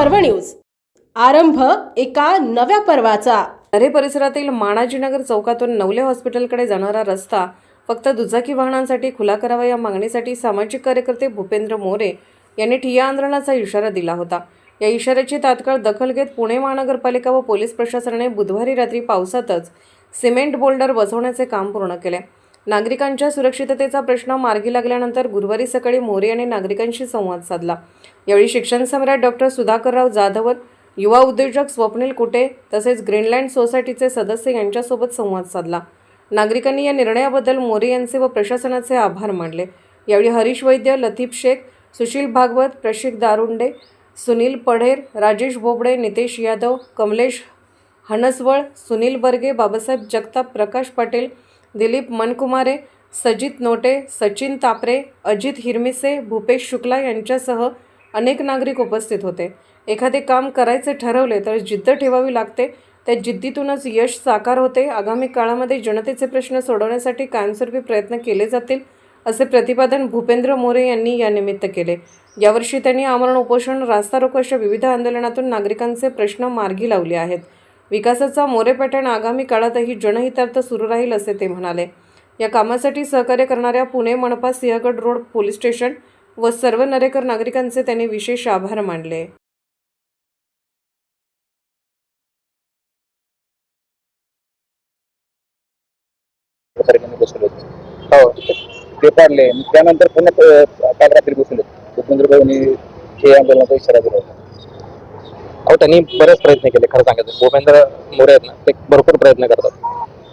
पर्व न्यूज. आरंभ एका नव्या पर्वाचा. नरे परिसरातील माणाजीनगर चौकातून नवले हॉस्पिटलकडे जाणारा रस्ता फक्त दुचाकी वाहनांसाठी खुला करावा या मागणीसाठी सामाजिक कार्यकर्ते भूपेंद्र मोरे यांनी ठिय्या आंदोलनाचा इशारा दिला होता. या इशाऱ्याची तात्काळ दखल घेत पुणे महानगरपालिका व पोलीस प्रशासनाने बुधवारी रात्री पावसातच सिमेंट बोल्डर बसवण्याचे काम पूर्ण केले. नागरिकांच्या सुरक्षिततेचा प्रश्न मार्गी लागल्यानंतर गुरुवारी सकाळी मोरे यांनी नागरिकांशी संवाद साधला. यावेळी शिक्षण सम्राट डॉक्टर सुधाकरराव जाधवर युवा उद्योजक स्वप्नील कुटे तसेच ग्रीनलँड सोसायटीचे सदस्य यांच्यासोबत संवाद साधला. नागरिकांनी या निर्णयाबद्दल मोरे यांचे व प्रशासनाचे आभार मानले. यावेळी हरीश वैद्य लतीफ शेख सुशील भागवत प्रशिक दारुंडे सुनील पढेर राजेश बोबडे नितेश यादव कमलेश हनसवळ सुनील बर्गे बाबासाहेब जगताप प्रकाश पाटील दिलीप मनकुमारे सजित नोटे सचिन तापरे अजित हिरमिसे भूपेश शुक्ला यांच्यासह अनेक नागरिक उपस्थित होते. एखादे काम करायचे ठरवले तर जिद्द ठेवावी लागते. त्या जिद्दीतूनच यश साकार होते. आगामी काळामध्ये जनतेचे प्रश्न सोडवण्यासाठी कायमस्वरूपी प्रयत्न केले जातील असे प्रतिपादन भूपेंद्र मोरे यांनी यानिमित्त केले. यावर्षी त्यांनी आमरण उपोषण रास्ता रोको अशा विविध आंदोलनातून नागरिकांचे प्रश्न मार्गी लावले आहेत. विकासाचा मोरेपॅटर्न आगामी काळातही जनहितार्थ सुरू राहील असे ते म्हणाले. या कामासाठी सहकार्य करणाऱ्या पुणे मनपा सिंहगड रोड पोलीस स्टेशन व सर्व नरेकर नागरिकांचे त्यांनी विशेष आभार मानले. हो ते पाडले. त्यानंतर पुन्हा काल रात्री बसवले भूपेंद्र भाऊनी हे आंदोलनाचा इशारा दिला. होता अहो त्यांनी बरेच प्रयत्न केले खरं सांगायचं. भूपेंद्र मोरे आहेत ना ते भरपूर प्रयत्न करतात.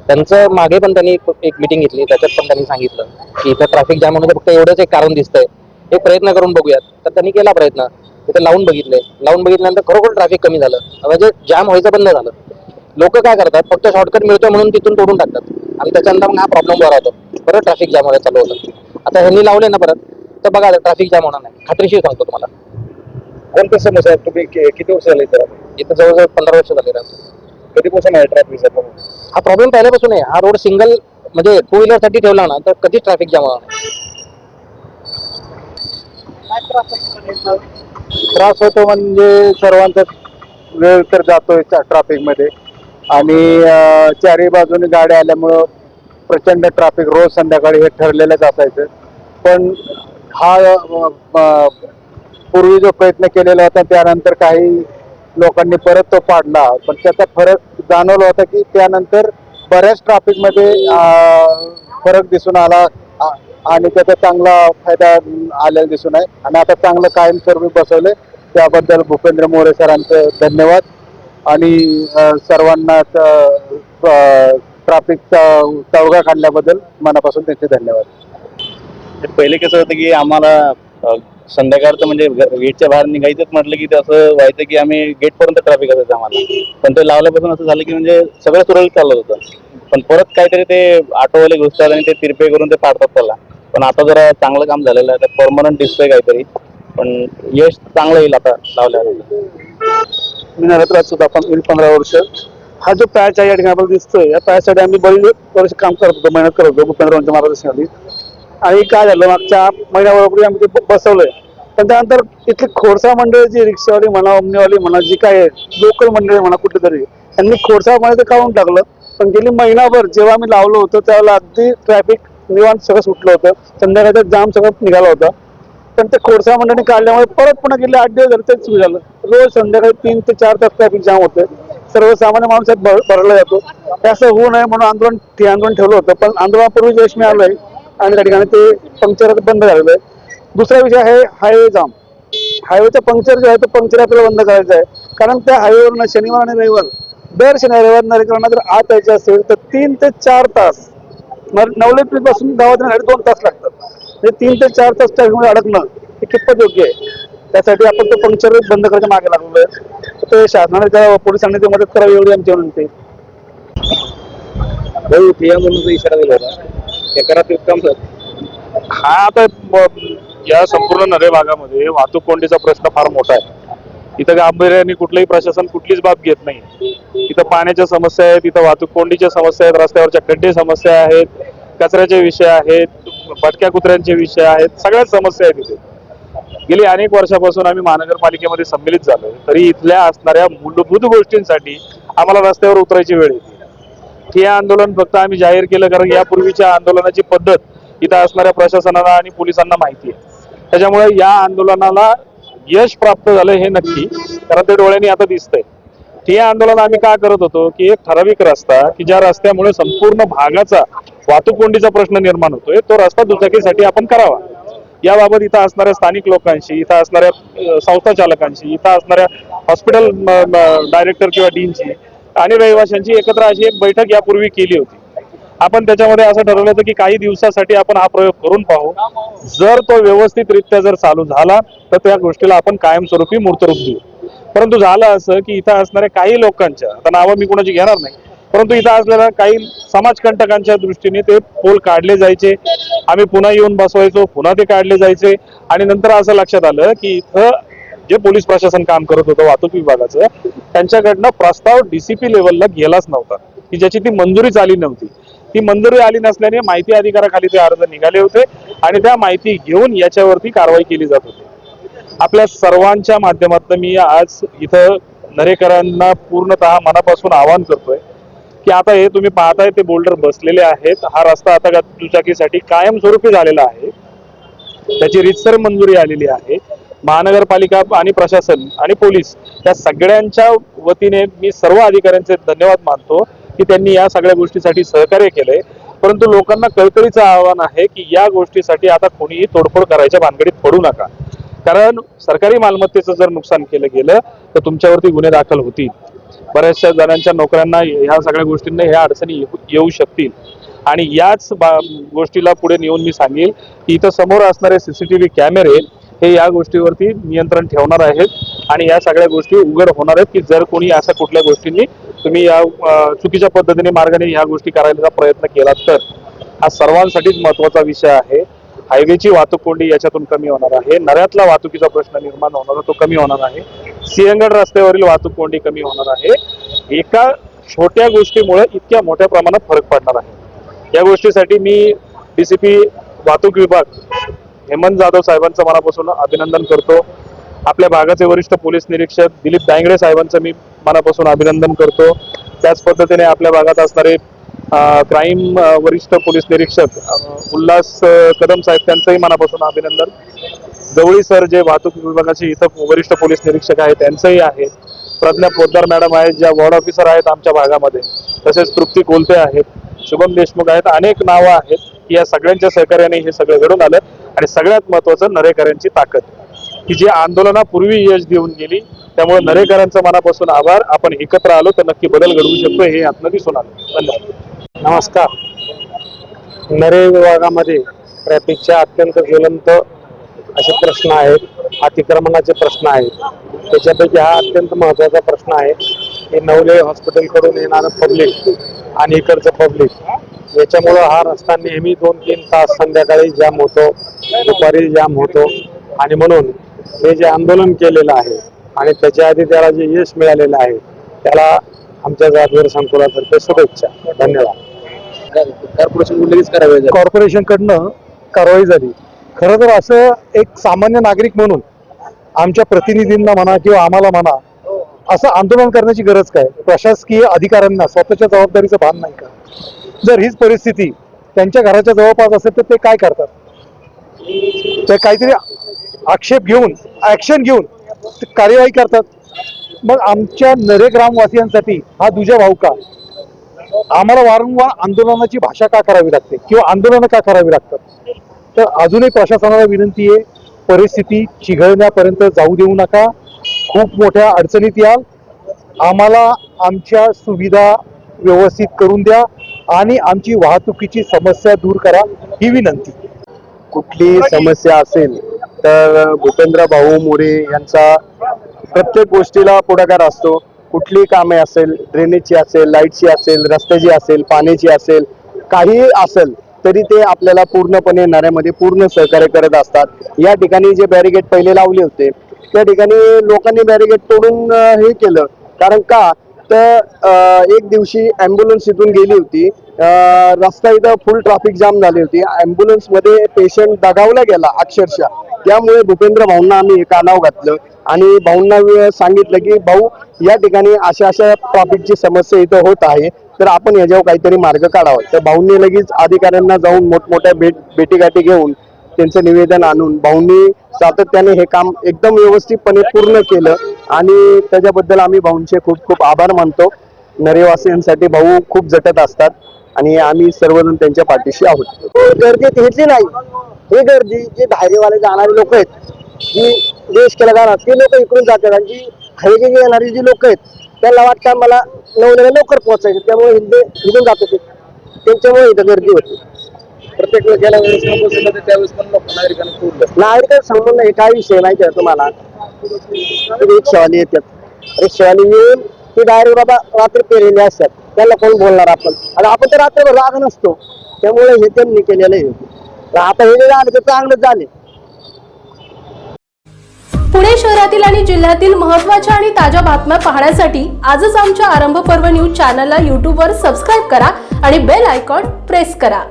त्यांचं मागे पण त्यांनी एक- मिटिंग घेतली त्याच्यात पण त्यांनी सांगितलं की इथं ट्रॅफिक जाम होण्याचं फक्त एवढंच एक कारण दिसतंय. हे प्रयत्न करून बघूयात. तर त्यांनी केला प्रयत्न. तिथे लावून बघितले. लावून बघितल्यानंतर खरोखर ट्रॅफिक कमी झालं. म्हणजे जाम व्हायचं बंद झालं. लोक काय करतात फक्त शॉर्टकट मिळतोय म्हणून तिथून तोडून टाकतात. आणि त्याच्यानंतर मग हा प्रॉब्लेम बरा होतो परत ट्रॅफिक जाम व्हायला चालू होतं. आता ह्यांनी लावले ना परत तर बघा ट्रॅफिक जाम होणार नाही. खात्रीशीर सांगतो तुम्हाला. कोणत्या समस्या आहेत? तुम्ही कि- किती वर्ष झाले इथं इथं जवळजवळ पंधरा वर्ष झाले राहतो. कधीपासून आहे ट्रॅफिकचा प्रॉब्लेम हा प्रॉब्लेम पहिल्यापासून आहे. हा रोड सिंगल म्हणजे टू व्हीलरसाठी ठेवला ना तर कधीच ट्रॅफिक जाम होणार नाही. त्रास होतो म्हणजे सर्वांचा वेळ तर जातोय ट्रॅफिकमध्ये. आणि अं, चारही बाजूने गाड्या आल्यामुळं प्रचंड ट्रॅफिक रोज संध्याकाळी हे ठरलेलंच असायचं. पण हा अं, अं, पूर्वी जो प्रयत्न केलेला होता त्यानंतर काही लोकांनी परत तो पाडला. पण त्याचा फरक जाणवला होता की त्यानंतर बऱ्याच ट्रॅफिकमध्ये फरक दिसून आला आ- आणि त्याचा चांगला फायदा आलेला दिसून आहे. आणि आता चांगलं कायमस्वरूपी बसवले त्याबद्दल भूपेंद्र मोरे सरांचं धन्यवाद. आणि सर्वांना ट्रॅफिकचा तळगा काढल्याबद्दल मनापासून त्यांचे धन्यवाद. पहिले कसं होतं की आम्हाला संध्याकाळचं म्हणजे गेटच्या बाहेर निघायचंच म्हटलं की ते असं व्हायचं की आम्ही गेटपर्यंत ट्रॅफिक असायचं आम्हाला. पण ते लावल्यापासून असं झालं की म्हणजे सगळं सुरळीत चालत होतं. पण परत काहीतरी ते आटोवाले घुसतात आणि ते तिरपे करून ते पाडतात त्याला. पण आता जरा चांगलं काम झालेलं आहे. परमनंट दिसतंय काहीतरी. पण यश चांगलं येईल आता लावल्यावर. मी नरतराज सुद्धा पण पंधरा वर्ष. हा जो पॅच आहे या ठिकाणी आपल्याला दिसतोय या पॅचसाठी आम्ही बरेच वर्ष काम करत होतो मेहनत करत होतो. भूपेंद्रांच्या मार्गदर्शनाखाली. आणि काय झालं मागच्या महिन्याभरापूर्वी आम्ही ते बसवलंय. पण त्यानंतर इथली खोडसा मंडळ जी रिक्षावाली म्हणा ओमनीवाली म्हणा जी काय लोकल मंडळी म्हणा कुठेतरी त्यांनी खोडसामध्ये तर ते काढून टाकलं. पण गेली महिनाभर जेव्हा आम्ही लावलं होतं त्यावेळेला अगदी ट्रॅफिक निवांत सगळं सुटलं होतं. संध्याकाळचा जाम सगळं निघाला होता. पण ते खोडसा मंडळाने काढल्यामुळे परत पुन्हा गेले आठ दिवस झाले तेच सुरू झालं. रोज संध्याकाळी तीन ते चार तास ट्रॅफिक जाम होते सर्वसामान्य माणूस भरला जातो. असं होऊ नये म्हणून आंदोलन ते आंदोलन ठेवलं होतं. पण आंदोलनापूर्वी यश मिळालंय. आणि त्या ठिकाणी ते पंक्चर बंद झालेलं आहे. दुसरा विषय आहे हायवे जाम हायवेचं पंक्चर जे आहे ते पंक्चर आपल्याला बंद करायचं आहे. कारण त्या हायवेवरनं शनिवार आणि रविवार दर शनिवार रविवार नागरिकांना जर आत यायचे असेल तर तीन ते चार तास नवले पासून गावात येण्यासाठी दोन तास लागतात. म्हणजे तीन ते चार तास ट्रॅफिकमध्ये अडकणं हे कितपत योग्य आहे? त्यासाठी आपण तो पंक्चर बंद करायच्या मागे लागलोय आहे. ते शासनाने त्या पोलिसांनी ते मदत करावी एवढी आमची विनंती म्हणून इशारा दिला होता. हे करा ते हा आता या संपूर्ण नरे भागामध्ये वाहतूक कोंडीचा प्रश्न फार मोठा आहे. इथं गांभीर्याने कुठलंही प्रशासन कुठलीच बाब घेत नाही. इथं पाण्याच्या समस्या आहेत इथं वाहतूक कोंडीच्या समस्या आहेत रस्त्यावरच्या खड्डे समस्या आहेत कचऱ्याचे विषय आहेत भटक्या कुत्र्यांचे विषय आहेत सगळ्याच समस्या आहेत इथे. गेली अनेक वर्षापासून आम्ही महानगरपालिकेमध्ये सम्मिलित झालो तरी इथल्या असणाऱ्या मूलभूत गोष्टींसाठी आम्हाला रस्त्यावर उतरायची वेळ येते. हे आंदोलन फक्त आम्ही जाहीर केलं कारण यापूर्वीच्या आंदोलनाची पद्धत इथं असणाऱ्या प्रशासनाला आणि पोलिसांना माहिती आहे. त्याच्यामुळे या आंदोलनाला यश प्राप्त झालं हे नक्की कारण ते डोळ्यांनी आता दिसतंय. हे आंदोलन आम्ही का करत होतो? की एक ठराविक रस्ता की ज्या रस्त्यामुळे संपूर्ण भागाचा वाहतूक कोंडीचा प्रश्न निर्माण होतोय तो रस्ता दुचाकीसाठी आपण करावा. याबाबत इथं असणाऱ्या स्थानिक लोकांशी इथं असणाऱ्या संस्था चालकांशी इथं असणाऱ्या हॉस्पिटल डायरेक्टर किंवा डीनशी आणि रहिवाशांची एकत्र अशी एक बैठक यापूर्वी केली होती. आपण त्याच्यामध्ये असं ठरवलं होतं की काही दिवसासाठी आपण हा प्रयोग करून पाहू. जर तो व्यवस्थितरित्या जर चालू झाला तर त्या गोष्टीला आपण कायमस्वरूपी मूर्तरूप देऊ. परंतु झालं असं की इथं असणाऱ्या काही लोकांच्या आता नावं मी कोणाची घेणार नाही परंतु इथं असलेल्या काही समाजकंटकांच्या दृष्टीने ते पोल काढले जायचे. आम्ही पुन्हा येऊन बसवायचो पुन्हा ते काढले जायचे. आणि नंतर असं लक्षात आलं की इथं जे पोलीस प्रशासन काम करत होतं वाहतूक विभागाचं त्यांच्याकडनं प्रस्ताव डीसीपी लेवलला गेलाच नव्हता. की ज्याची ती मंजुरीच आली नव्हती. ती मंजुरी आली नसल्याने माहिती अधिकाराखाली ते अर्ज निघाले होते आणि त्या माहिती घेऊन याच्यावरती कारवाई केली जात होती. आपल्या सर्वांच्या माध्यमातून मी आज इथं नरेकरांना पूर्णतः मनापासून आवाहन करतोय की आता हे तुम्ही पाहताय ते बोल्डर बसलेले आहेत. हा रस्ता आता दुचाकीसाठी कायमस्वरूपी झालेला आहे. त्याची रितसर मंजुरी आलेली आहे. महानगरपालिका आणि प्रशासन आणि पोलीस या सगळ्यांच्या वतीने मी सर्व अधिकाऱ्यांचे धन्यवाद मानतो की त्यांनी या सगळ्या गोष्टीसाठी सहकार्य केलंय परंतु लोकांना कळकळीचं आव्हान आहे की या गोष्टीसाठी आता कोणीही तोडफोड करायच्या भानगडीत पडू नका. कारण सरकारी मालमत्तेचं जर नुकसान केलं गेलं तर तुमच्यावरती गुन्हे दाखल होतील. बऱ्याचशा जणांच्या नोकऱ्यांना ह्या सगळ्या गोष्टींना ह्या अडचणी येऊ- येऊ शकतील. आणि याच बा- गोष्टीला पुढे नेऊन मी सांगेल की इथं समोर असणारे सीसीटीव्ही कॅमेरे हे या गोष्टीवरती नियंत्रण ठेवणार आहेत. आणि या सगळ्या गोष्टी उघड होणार आहेत की जर कोणी अशा कुठल्या गोष्टींनी तुम्ही या चुकीच्या पद्धतीने मार्गाने ह्या गोष्टी करायचा प्रयत्न केला तर हा सर्वांसाठीच महत्त्वाचा विषय आहे. हायवेची वाहतूक कोंडी याच्यातून कमी होणार आहे. नऱ्यातला वाहतुकीचा प्रश्न निर्माण होणार तो कमी होणार आहे. सिंहगड रस्त्यावरील वाहतूक कोंडी कमी होणार आहे. एका छोट्या गोष्टीमुळे इतक्या मोठ्या प्रमाणात फरक पडणार आहे. या गोष्टीसाठी मी डीसीपी वाहतूक विभाग हेमंत जाधव साहेबांचं मनापासून अभिनंदन करतो. आपल्या भागाचे वरिष्ठ पोलीस निरीक्षक दिलीप दांगडे साहेबांचं मी मनापासून अभिनंदन करतो. त्याच पद्धतीने आपल्या भागात असणारे क्राईम वरिष्ठ पोलीस निरीक्षक उल्हास कदम साहेब त्यांचंही मनापासून अभिनंदन. गवळी सर जे वाहतूक विभागाचे इथं वरिष्ठ पोलीस निरीक्षक आहेत त्यांचंही आहे प्रज्ञा पोद्दार मॅडम आहेत ज्या वॉर्ड ऑफिसर आहेत आमच्या भागामध्ये. तसेच तृप्ती कोलते आहेत शुभम देशमुख आहेत अनेक नावं आहेत. की या सगळ्यांच्या सहकार्याने हे सगळं घडून आलं. आणि सगळ्यात महत्वाचं नरेकरांची ताकद. की जी आंदोलनापूर्वी यश देऊन गेली त्यामुळे नरेकरांचा मनापासून आभार. आपण एकत्र आलो तर नक्की बदल घडवू शकतो हे यातनं दिसून आलं. धन्यवाद. नमस्कार. नरे विभागामध्ये ट्रॅफिकच्या अत्यंत ज्वलंत असे प्रश्न आहेत अतिक्रमणाचे प्रश्न आहेत. त्याच्यापैकी हा अत्यंत महत्त्वाचा प्रश्न आहे की नवले हॉस्पिटलकडून येणारं पब्लिक आणि इकडचं पब्लिक याच्यामुळं हा रस्ता नेहमी दोन तीन तास संध्याकाळी जाम होतो. दुपारी जाम होतो. आणि म्हणून हे जे आंदोलन केलेलं आहे आणि त्याच्या आधी त्याला जे यश मिळालेलं आहे त्याला आमच्या जातवीर संकुलातर्फे शुभेच्छा. धन्यवाद. कॉर्पोरेशन लगेच करावे कॉर्पोरेशन कडनं कारवाई झाली. खरं तर असं एक सामान्य नागरिक म्हणून आमच्या प्रतिनिधींना म्हणा किंवा आम्हाला म्हणा असं आंदोलन करण्याची गरज काय? प्रशासकीय अधिकाऱ्यांना स्वतःच्या जबाबदारीचं भान नाही का? जर हीच परिस्थिती त्यांच्या घराच्या जवळपास असेल तर ते काय करतात? ते काहीतरी आक्षेप घेऊन ॲक्शन घेऊन ते कार्यवाही करतात. मग आमच्या नरे ग्रामवासियांसाठी हा दुजा भाऊ का? आम्हाला वारंवार आंदोलनाची भाषा का करावी लागते? किंवा आंदोलनं का करावी लागतात? तर अजूनही प्रशासनाला विनंती आहे परिस्थिती चिघळण्यापर्यंत जाऊ देऊ नका. खूप मोठ्या अडचणीत याल. आम्हाला आमच्या सुविधा व्यवस्थित करून द्या आणि आमची वाहतुकीची समस्या दूर करा ही विनंती. कुठली समस्या असेल तर भूपेंद्र भाऊ मोरे यांचा प्रत्येक गोष्टीला पुढाकार असतो. कुठली कामे असेल ड्रेनेजची असेल लाईटची असेल रस्त्याची असेल पाण्याची असेल काही असेल तरी ते आपल्याला पूर्णपणे नाऱ्यामध्ये पूर्ण सहकार्य करत असतात. या ठिकाणी जे बॅरिगेट पहिले लावले होते त्या ठिकाणी लोकांनी बॅरिगेट तोडून हे केलं. कारण का? तर एक दिवशी ॲम्ब्युलन्स इथून गेली होती. रस्ता इथं फुल ट्रॅफिक जाम झाली होती. ॲम्ब्युलन्समध्ये पेशंट दगावला गेला अक्षरशः. त्यामुळे भूपेंद्र भाऊंना आम्ही हे कानाव घातलं. आणि भाऊंना सांगितलं की भाऊ या ठिकाणी अशा अशा ट्रॅफिकची समस्या इथं होत आहे. तर आपण याच्यावर काहीतरी मार्ग काढावा. तर भाऊंनी लगेच अधिकाऱ्यांना जाऊन मोठमोठ्या भेट भेटीगाठी घेऊन त्यांचं निवेदन आणून भाऊंनी सातत्याने हे काम एकदम व्यवस्थितपणे पूर्ण केलं. आणि त्याच्याबद्दल आम्ही भाऊंचे खूप खूप आभार मानतो. नरेवासियांसाठी भाऊ खूप जटत असतात आणि आम्ही सर्वजण त्यांच्या पाठीशी आहोत. हो, गर्दी घेतली नाही. ही गर्दी जी धायरेवाले जाणारे लोक आहेत जी देश केला जाणार ते लोक इकडून जातात. आणि जी खरेदी येणारी जी लोक आहेत त्यांना वाटतं मला नवनव्या लवकर पोहोचायचं. त्यामुळे हिंदे निघून जात होते त्यांच्यामुळे इथं गर्दी होती. प्रत्येक गेल्या वेळेस नकोस त्यावेळेस पण लोक नागरिकांना हे काय विषय माहिती आहे तुम्हाला? रिक्षावाले येतात. रिक्षावाले येऊन ते डायरेक्ट बाबा रात्री पेरेले असतात. त्याला कोण बोलणार आपण? आणि आपण तर रात्रभर राग नसतो. त्यामुळे हे त्यांनी केलेलं आहे. तर आता हे जे झालं ते चांगलंच झाले. पुणे शहरातील आणि जिल्ह्यातील महत्त्वाच्या आणि ताज्या बातम्या पाहण्यासाठी आजच आमच्या आरंभ पर्व न्यूज चॅनलला यूट्यूबवर सबस्क्राईब करा आणि बेल आयकॉन प्रेस करा.